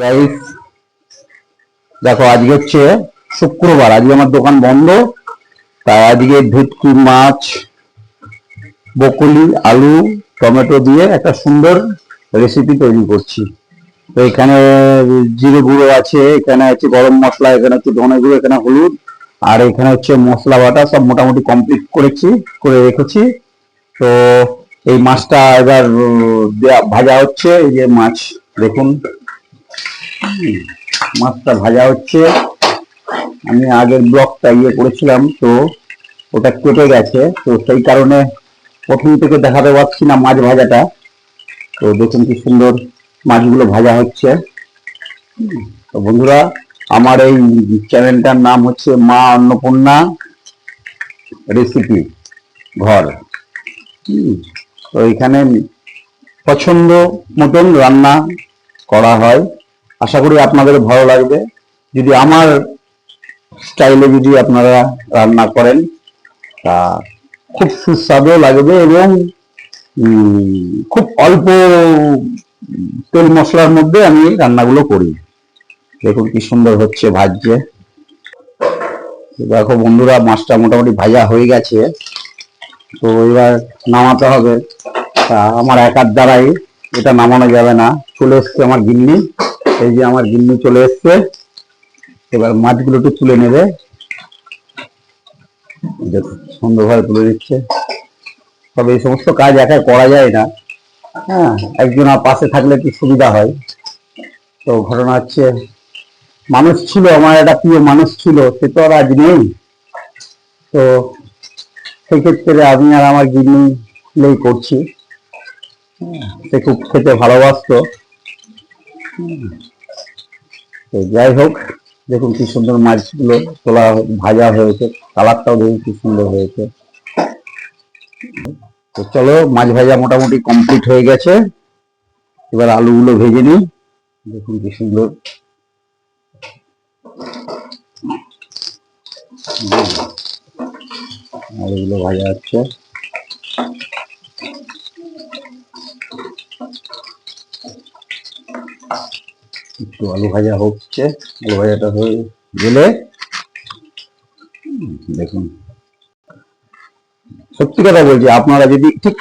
Guys দেখো, আজকে হচ্ছে শুক্রবার। আজকে আমার দোকান বন্ধ। তাই আজকে ভেটকি, মাছ, বকুলি, আলু, টমেটো দিয়ে একটা সুন্দর রেসিপি তৈরি করছি। তো এখানে জিরে গুঁড়ো আছে, এখানে আছে গরম মশলা, এখানে হচ্ছে ধনে গুঁড়ো, এখানে হলুদ, আর এখানে হচ্ছে মশলা বাটা সব মোটামুটি কমপ্লিট করেছি, করে রেখেছি। তো এই মাছটা এবার ভাজা হচ্ছে। এই যে মাছ, দেখুন। মাছটা ভাজা হচ্ছে। আমি আগের ব্লকটা ইয়ে করেছিলাম, তো ওটা কেটে গেছে। তো সেই কারণে প্রথম থেকে দেখাতে পারছি না মাছ ভাজাটা। তো দেখুন কি সুন্দর মাছগুলো ভাজা হচ্ছে। তো বন্ধুরা, আমার এই চ্যানেলটার নাম হচ্ছে মা অন্নপূর্ণা রেসিপি ঘর। তো এখানে পছন্দ মতন রান্না করা হয়। আশা করি আপনাদের ভালো লাগবে। যদি আমার স্টাইলে যদি আপনারা রান্না করেন, তা খুব সুস্বাদু লাগবে এবং খুব অল্প তেল মশলার মধ্যে আমি রান্নাগুলো করি। দেখুন কি সুন্দর হচ্ছে ভাজছে দেখো বন্ধুরা, মাছটা মোটামুটি ভাজা হয়ে গেছে। তো এবার নামাতে হবে। তা আমার একার দ্বারাই এটা নামানো যাবে না। চলে এসছে আমার গিন্নি। এই যে আমার গিন্নি চলে এসছে। এবার মাছগুলো একটু তুলে নেবে। সুন্দরভাবে তুলে দিচ্ছে। তবে এই সমস্ত কাজ একা করা যায় না। হ্যাঁ একজন পাশে থাকলে কি সুবিধা হয়। তো ঘটনা হচ্ছে মানুষ ছিল আমার একটা প্রিয় মানুষ ছিল সে তো আর আজ নেই। তো সেক্ষেত্রে আমি আর আমার গিন্নি করছি। হ্যাঁ, সে খুব খেতে ভালোবাসতো। হুম। তো যাই হোক, দেখুন কি সুন্দর মাছগুলো তোলা ভাজা হয়েছে, কালারটাও দেখুন কি সুন্দর হয়েছে। তো চলো, মাছ ভাজা মোটামুটি কমপ্লিট হয়ে গেছে। এবার আলুগুলো ভেজে নিই, দেখুন কি সুন্দর। আলুগুলো ভাজা হচ্ছে। একটু আলু ভাজা হচ্ছে। আলু ভাজাটা হয়ে গেলে দেখুন। সত্যি কথা বলছি, আপনারা যদি ঠিক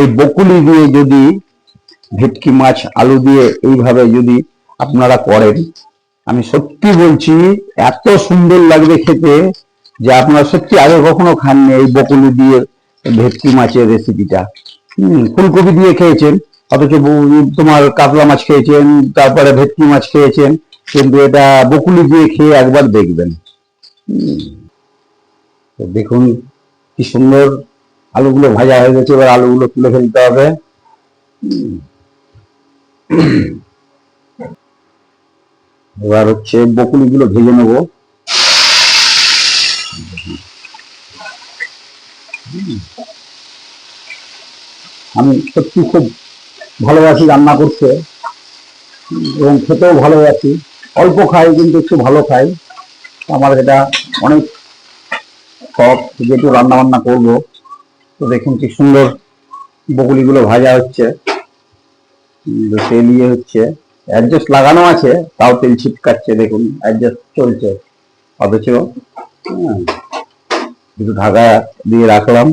এই বকুলি দিয়ে যদি ভেটকি মাছ, আলু দিয়ে এইভাবে যদি আপনারা করেন, আমি সত্যি বলছি, এত সুন্দর লাগবে খেতে যে আপনারা সত্যি আগে কখনো খাননি এই বকুলি দিয়ে ভেটকি মাছের রেসিপিটা হম, ফুলকপি দিয়ে খেয়েছেন। অথচ তোমার কাতলা মাছ খেয়েছেন, তারপরে ভেটকি মাছ খেয়েছেন, কিন্তু এটা বকুলি দিয়ে খেয়ে একবার দেখবেন। দেখুন কি সুন্দর আলুগুলো ভাজা হয়ে গেছে, এবার আলুগুলো তুলে ফেলতে হবে। এবার হচ্ছে বকুলিগুলো ভেজে নেব। আমি সত্যি খুব ভালোবাসি রান্না করতে এবং খেতেও ভালোবাসি। অল্প খাই কিন্তু একটু ভালো খাই। আমার এটা অনেক শখ যেহেতু রান্না বান্না করব। তো দেখুন কি সুন্দর বকুলিগুলো ভাজা হচ্ছে। তেল ইয়ে হচ্ছে। অ্যাডজাস্ট লাগানো আছে তাও তেল ছিটকাচ্ছে দেখুন। অ্যাডজাস্ট চলছে। অথচ হ্যাঁ, একটু ঢাকা দিয়ে রাখলাম।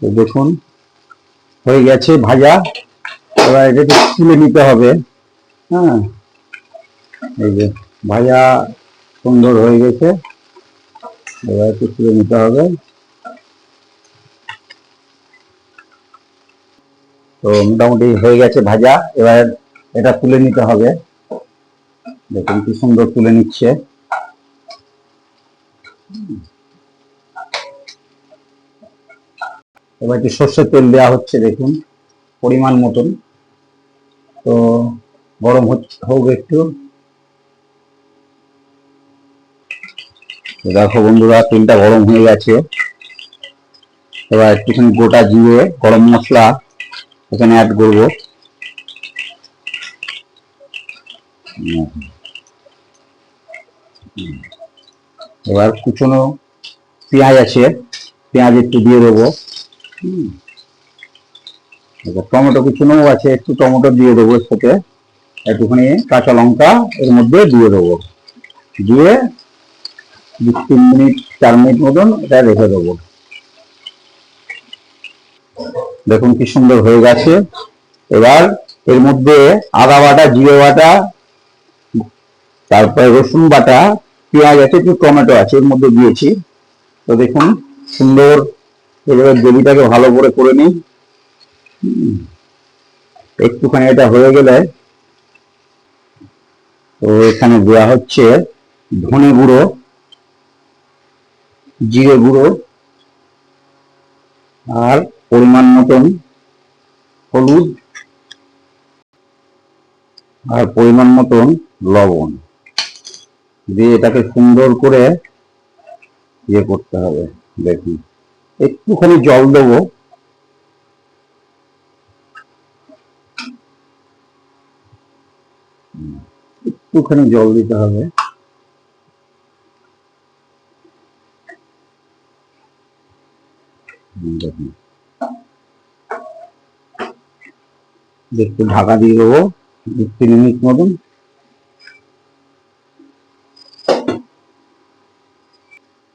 তো দেখুন হয়ে গেছে ভাজা। এবার এটা একটু তুলে নিতে হবে। হ্যাঁ। এই যে ভাজা সুন্দর হয়ে গেছে। এবার একটু তুলে নিতে হবে। তো মোটামুটি হয়ে গেছে ভাজা। এবার এটা তুলে নিতে হবে। দেখুন কি সুন্দর তুলে নিচ্ছে। এবার একটু সর্ষের তেল দেওয়া হচ্ছে, দেখুন, পরিমাণ মতন। তো গরম হচ্ছে হোক একটু। দেখো বন্ধুরা, তেলটা গরম হয়ে গেছে। এবার একটুখানি গোটা জিরে, গরম মশলা এখানে অ্যাড করব। এবার কুচনো পেঁয়াজ আছে, পেঁয়াজ একটু দিয়ে দেবো। এবার টমেটো কুচনোও আছে একটু টমেটো দিয়ে দেবো এর সাথে। একটুখানি কাঁচা লঙ্কা এর মধ্যে দিয়ে দেবো। দিয়ে দু তিন মিনিট, চার মিনিট মতন এটা রেখে দেবো। দেখুন কি সুন্দর হয়ে গেছে। এবার এর মধ্যে আদা বাটা, জিরে বাটা, তারপরে রসুন বাটা, পেঁয়াজ আছে, একটু টমেটো আছে এর মধ্যে দিয়েছি। তো দেখুন সুন্দর এবার গ্রেভিটাকে ভালো করে করে নিই। একটুখানি এটা হয়ে গেলে তো এখানে দেওয়া হচ্ছে ধনে গুঁড়ো, জিরে গুঁড়ো আর পরিমাণ মতন হলুদ আর পরিমাণ মতন লবণ। দিয়ে এটাকে সুন্দর করে ইয়ে করতে হবে দেখুন। একটুখানি জল দেবো। একটুখানি জল দিতে হবে। একটু ঢাকা দিয়ে দেবো তিন মিনিট মতন।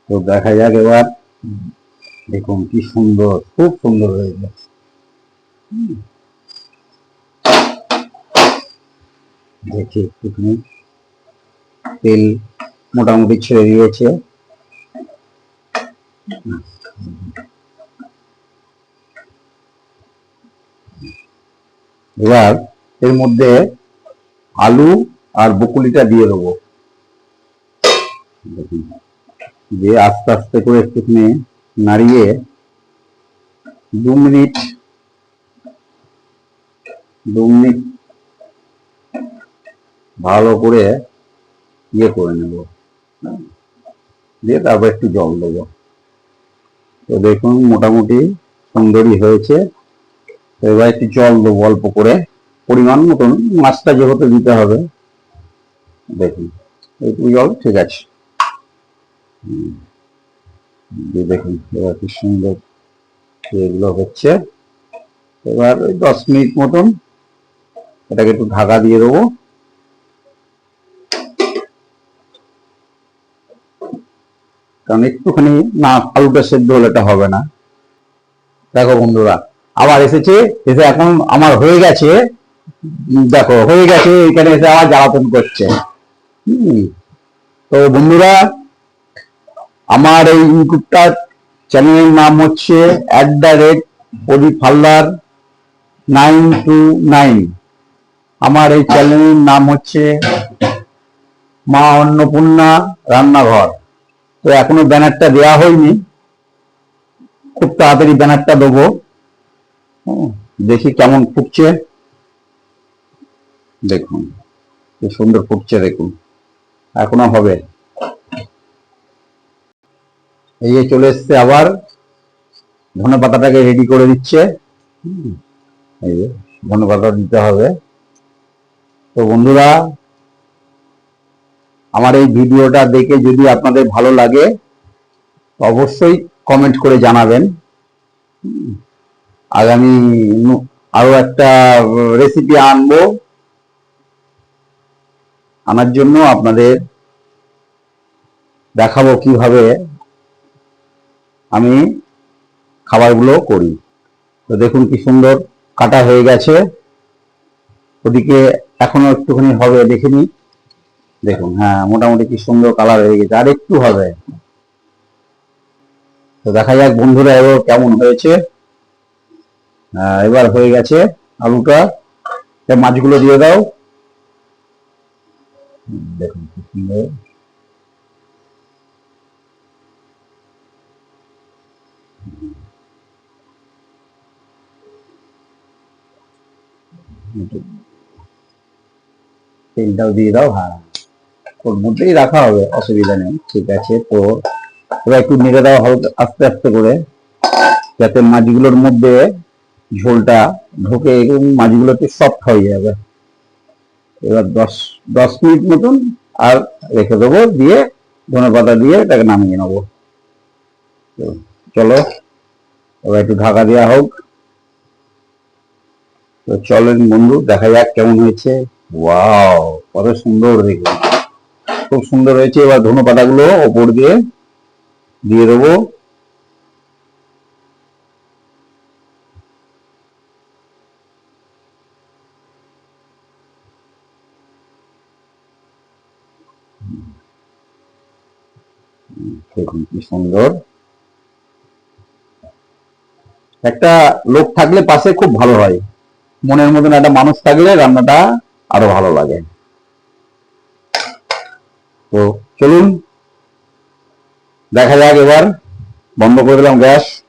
তো দেখা যাক এবার দেখুন কি সুন্দর, খুব সুন্দর হয়েছে হুম। দেখি একটুখানি। তেল মোটামুটি ছেড়ে দিয়েছে। এবার এর মধ্যে আলু আর বকুলিটা দিয়ে দেবো। দিয়ে আস্তে আস্তে করে একটুখানি নাড়িয়ে দু মিনিট দু মিনিট ভালো করে ইয়ে করে নেব। দিয়ে তারপর একটু জল দেবো। তো দেখুন, মোটামুটি সুন্দরই হয়েছে। তো এবার একটু জল দেবো অল্প করে। পরিমাণ মতন মাছটা যেহেতু দিতে হবে, দেখুন একটু জল ঠিক আছে। হুম। দিয়ে দেখুন এবার কি সুন্দর এগুলো হচ্ছে। এবার ওই দশ মিনিট মতন এটাকে একটু ঢাকা দিয়ে দেবো। কারণ একটুখানি না আলুটা সেদ্ধ হলে এটা হবে না। দেখো বন্ধুরা, আবার এসেছে, এসে এখন আমার হয়ে গেছে। দেখো, হয়ে গেছে, এখানে এসে আবার জ্বালাতন করছে। তো বন্ধুরা আমার এই ইউটিউবটা চ্যানেলের নাম হচ্ছে at the rate Pradip Haldar nine two nine আমার এই চ্যানেলের নাম হচ্ছে মা অন্নপূর্ণা রান্নাঘর। তো এখনও ব্যানারটা দেওয়া হয়নি। খুব তাড়াতাড়ি ব্যানারটা দেবো। দেখি কেমন ফুটছে। দেখুন সুন্দর ফুটছে, দেখুন। এখনও হবে। এই যে চলে এসছে আবার। ধনে পাতাটাকে রেডি করে দিচ্ছে। এই যে, ধনে পাতা দিতে হবে। তো বন্ধুরা, আমার এই ভিডিওটা দেখে যদি আপনাদের ভালো লাগে, অবশ্যই কমেন্ট করে জানাবেন। আগামী আরও একটা রেসিপি আনব। আনার জন্য আপনাদের দেখাবো কীভাবে আমি খাবারগুলো করি। তো দেখুন কি সুন্দর কাটা হয়ে গেছে। ওদিকে এখনও একটুখানি হবে দেখে নি দেখুন হ্যাঁ মোটামুটি কি সুন্দর কালার হয়ে গেছে। আর একটু হবে। তো দেখা যাক বন্ধুরা এবার কেমন হয়েছে। হ্যাঁ, এবার হয়ে গেছে আলুটা। মাছগুলো দিয়ে দাও। দেখুন কি সুন্দর। দিয়ে দাও হ্যাঁ। ওর মধ্যেই রাখা হবে, অসুবিধা নেই, ঠিক আছে। তো এবার একটু নেড়ে দাও হালকা আস্তে আস্তে করে, যাতে মধ্যে ঝোলটা ঢোকে এবং মাছগুলো একটু সফট হয়ে যাবে। এবার দশ দশ মিনিট মতন আর রেখে দেবো, দিয়ে ধনে পাতা দিয়ে এটাকে নামিয়ে নেব। চলো, এবার একটু ঢাকা দেওয়া হোক। তো চলেন বন্ধু, দেখা যাক কেমন হয়েছে। ওয়াও, কত সুন্দর দেখুন। খুব সুন্দর হয়েছে। এবার ধনে পাতাগুলো ওপর দিয়ে দিয়ে দেবো। কি সুন্দর। একটা লোক থাকলে পাশে খুব ভালো হয়। মনের মতন একটা মানুষ থাকলে রান্নাটা আরও ভালো লাগে। তো চলুন, দেখা যাক এবার, বন্ধ করে দিলাম গ্যাস।